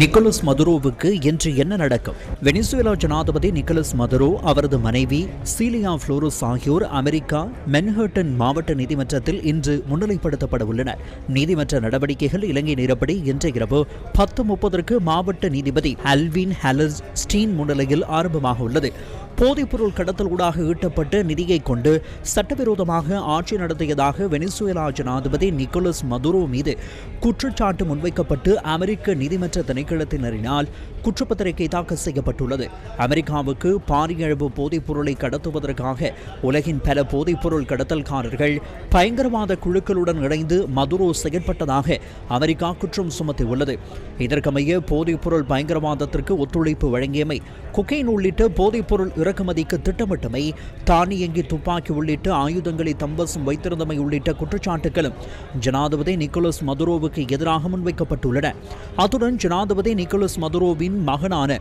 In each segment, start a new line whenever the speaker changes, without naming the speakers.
Nicolas மதுரோவுக்கு இன்று என்ன நடக்கும்? வெனிசுவேலா ஜனாதிபதி நிக்கோலஸ் மதுரோ அவரது மனைவி சீலியா புளோரஸ் ஆகியோர் அமெரிக்கா மென்ஹர்டன் மாவட்ட நீதிமன்றத்தில் இன்று முன்னிலைப்படுத்தப்பட உள்ளனர். நீதிமன்ற நடவடிக்கைகள் இலங்கை நேரப்படி இன்று இரவு பத்து முப்பதற்கு மாவட்ட நீதிபதி அல்வின் ஹெலஸ் ஸ்டீன் முன்னிலையில் ஆரம்பமாக உள்ளது. போதைப்பொருள் கடத்தலூடாக ஈட்டப்பட்ட நிதியை கொண்டு சட்டவிரோதமாக ஆட்சி நடத்தியதாக வெனிசுவேலா ஜனாதிபதி நிக்கோலஸ் மதுரோ மீது குற்றச்சாட்டு முன்வைக்கப்பட்டு அமெரிக்க நீதிமன்ற திணைக்களத்தினரினால் குற்றப்பத்திரிகை தாக்கல் செய்யப்பட்டுள்ளது. அமெரிக்காவுக்கு பாரிய அளவு போதைப்பொருளை கடத்துவதற்காக உலகின் பல போதைப்பொருள் கடத்தல்காரர்கள் பயங்கரவாத குழுக்களுடன் இணைந்து மதுரோ செயற்பட்டதாக அமெரிக்கா குற்றம் சுமத்தியுள்ளது. இதற்கமைய போதைப்பொருள் பயங்கரவாதத்திற்கு ஒத்துழைப்பு வழங்கியமை கொக்கைன் உள்ளிட்ட போதைப்பொருள் இறக்குமதிக்கு திட்டமிட்டமை தானியங்கி துப்பாக்கி உள்ளிட்ட ஆயுதங்களை தம்பசம் வைத்திருந்தமை உள்ளிட்ட குற்றச்சாட்டுகளும் ஜனாதிபதி நிக்கோலஸ் மதுரோவுக்கு எதிராக முன்வைக்கப்பட்டுள்ளன. அத்துடன் ஜனாதிபதி நிக்கோலஸ் மதுரோவின் மகனான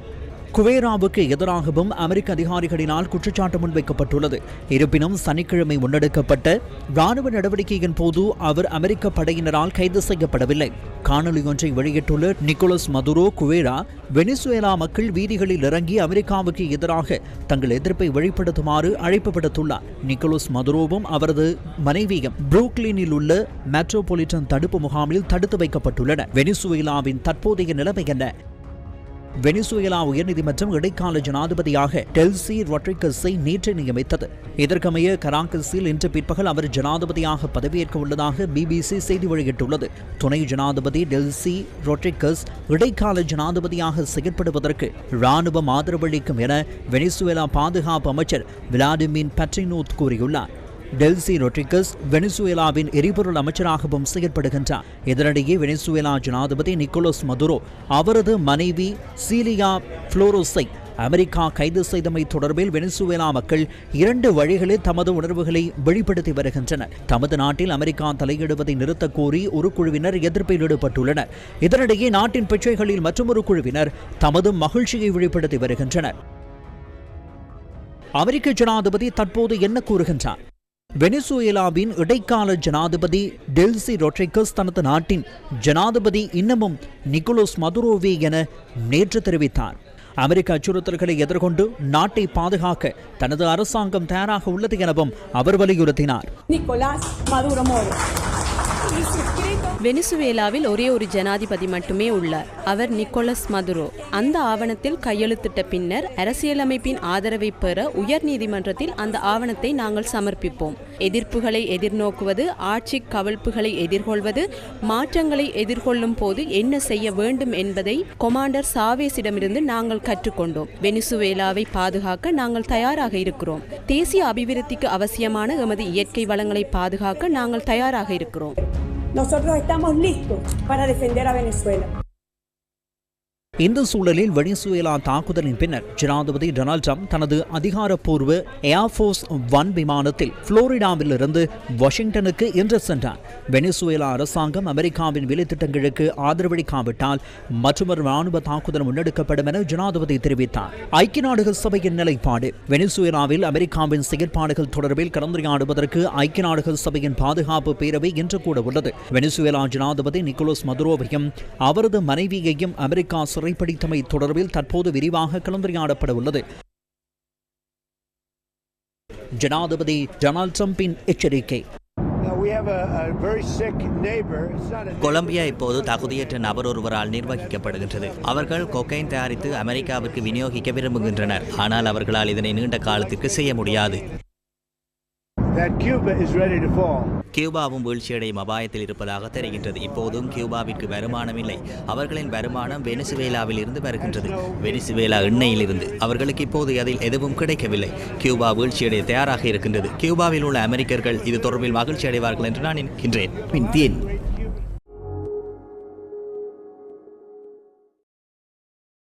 குவேராவுக்கு எதிராகவும் அமெரிக்க அதிகாரிகளினால் குற்றச்சாட்டு முன்வைக்கப்பட்டுள்ளது. இருப்பினும் சனிக்கிழமை முன்னெடுக்கப்பட்ட ராணுவ நடவடிக்கையின் போது அவர் அமெரிக்க படையினரால் கைது செய்யப்படவில்லை. காணொலி ஒன்றை வெளியிட்டுள்ள நிக்கோலஸ் மதுரோ குவேரா வெனிசுவேலா மக்கள் வீதிகளில் இறங்கி அமெரிக்காவுக்கு எதிராக தங்கள் எதிர்ப்பை வெளிப்படுத்துமாறு அழைப்பு விடுத்துள்ளார் நிக்கோலஸ் மதுரோவும் அவரது மனைவியும் புரூக்லினில் உள்ள மெட்ரோபாலிட்டன் தடுப்பு முகாமில் தடுத்து வைக்கப்பட்டுள்ளனர். வெனிசுவேலாவின் தற்போதைய நிலைமை என்ன? வெனிசுவேலா உயர்நீதிமன்றம் இடைக்கால ஜனாதிபதியாக டெல்சி ரொட்ரிகஸை நேற்று நியமித்தது. இதற்கமைய கராக்கஸில் இன்று பிற்பகல் அவர் ஜனாதிபதியாக பதவியேற்க உள்ளதாக பிபிசி செய்தி வெளியிட்டுள்ளது. துணை ஜனாதிபதி டெல்சி ரொட்ரிகஸ் இடைக்கால ஜனாதிபதியாக செயற்படுவதற்கு ராணுவம் ஆதரவளிக்கும் என வெனிசுவேலா பாதுகாப்பு அமைச்சர் விளாடிமிர் பட்ரினோத் கூறியுள்ளார். டெல்சி ரொட்ரிகஸ் வெனிசுவேலாவின் எரிபொருள் அமைச்சராகவும் செயற்படுகின்றார். இதனிடையே வெனிசுவேலா ஜனாதிபதி நிக்கோலஸ் மதுரோ அவரது மனைவி சீலியா புளோரோஸை அமெரிக்கா கைது செய்தமை தொடர்பில் வெனிசுவேலா மக்கள் இரண்டு வழிகளில் தமது உணர்வுகளை வெளிப்படுத்தி வருகின்றனர். தமது நாட்டில் அமெரிக்கா தலையிடுவதை நிறுத்த கோரி ஒரு குழுவினர் எதிர்ப்பில் ஈடுபட்டுள்ளனர். இதனிடையே நாட்டின் பிரச்சனைகளில் மற்றொரு குழுவினர் தமது மகிழ்ச்சியை வெளிப்படுத்தி வருகின்றனர். அமெரிக்க ஜனாதிபதி தற்போது என்ன கூறுகின்றார்? வெனிசுவேலாவின் இடைக்கால ஜனாதிபதி டெல்சி ரொட்ரிகஸ் தனது நாட்டின் ஜனாதிபதி இன்னமும் நிக்கோலோஸ் மதுரோவே என நேற்று தெரிவித்தார். அமெரிக்க அச்சுறுத்தல்களை எதிர்கொண்டு நாட்டை பாதுகாக்க தனது அரசாங்கம் தயாராக உள்ளது எனவும் அவர் வலியுறுத்தினார்.
வெனிசுவேலாவில் ஒரே ஒரு ஜனாதிபதி மட்டுமே உள்ளார். அவர் நிக்கோலஸ் மதுரோ. அந்த ஆவணத்தில் கையெழுத்திட்ட பின்னர் அரசியலமைப்பின் ஆதரவை பெற உயர் நீதிமன்றத்தில் அந்த ஆவணத்தை நாங்கள் சமர்ப்பிப்போம். எதிர்ப்புகளை எதிர்நோக்குவது ஆட்சி கவிழ்ப்புகளை எதிர்கொள்வது மாற்றங்களை எதிர்கொள்ளும் போது என்ன செய்ய வேண்டும் என்பதை கொமாண்டர் சாவேஸிடமிருந்து நாங்கள் கற்றுக்கொண்டோம். வெனிசுவேலாவை பாதுகாக்க நாங்கள் தயாராக இருக்கிறோம். தேசிய அபிவிருத்திக்கு அவசியமான எமது இயற்கை வளங்களை பாதுகாக்க நாங்கள் தயாராக இருக்கிறோம்.
Nosotros estamos listos para defender a Venezuela.
இந்த சூழலில் வெனிசுவேலா தாக்குதலின் பின்னர் ஜனாதிபதி டொனால்ட் ட்ரம்ப் தனது அதிகாரப்பூர்வ ஏர்ஃபோர்ஸ் ஒன் விமானத்தில் புளோரிடாவிலிருந்து வாஷிங்டனுக்கு இன்று சென்றார். வெனிசுவேலா அரசாங்கம் அமெரிக்காவின் வேலைத்திட்டங்களுக்கு ஆதரவளிக்காவிட்டால் மற்றொரு ராணுவ தாக்குதல் முன்னெடுக்கப்படும் என ஜனாதிபதி தெரிவித்தார். ஐக்கிய நாடுகள் சபையின் நிலைப்பாடு. வெனிசுவேலாவில் அமெரிக்காவின் செயற்பாடுகள் தொடர்பில் கலந்துரையாடுவதற்கு ஐக்கிய நாடுகள் சபையின் பாதுகாப்பு பேரவை இன்று கூட உள்ளது. வெனிசுவேலா ஜனாதிபதி நிக்கோலஸ் மதுரோவையும் அவரது மனைவியையும் அமெரிக்கா சிறைப்பிடித்தமை தொடர்பில் தற்போது விரிவாக கலந்துரையாடப்பட உள்ளது ஜனாதிபதி டொனால்ட் ட்ரம்பின் எச்சரிக்கை.
கொலம்பியா இப்போது தகுதியற்ற நபர் ஒருவரால் நிர்வகிக்கப்படுகின்றது. அவர்கள் கொக்கைன் தயாரித்து அமெரிக்காவிற்கு விநியோகிக்க விரும்புகின்றனர். ஆனால் அவர்களால் இதனை நீண்ட காலத்திற்கு செய்ய முடியாது.
That Cuba is ready to fall.
கியூபாவும் வீழ்ச்சியடையும் அபாயத்தில் இருப்பதாக தெரிகின்றது. இப்போதும் கியூபாவிற்கு வருமானம் இல்லை அவர்களின் வருமானம் வெனிசுவேலாவில் இருந்து வருகின்றது. வெனிசுவேலா எண்ணெயில் இருந்து அவர்களுக்கு இப்போது அதில் எதுவும் கிடைக்கவில்லை. கியூபா வீழ்ச்சியடைய தயாராக இருக்கின்றது. கியூபாவில் உள்ள அமெரிக்கர்கள் இது தொடர்பில் மகிழ்ச்சி அடைவார்கள் என்று நான் நினைக்கின்றேன்.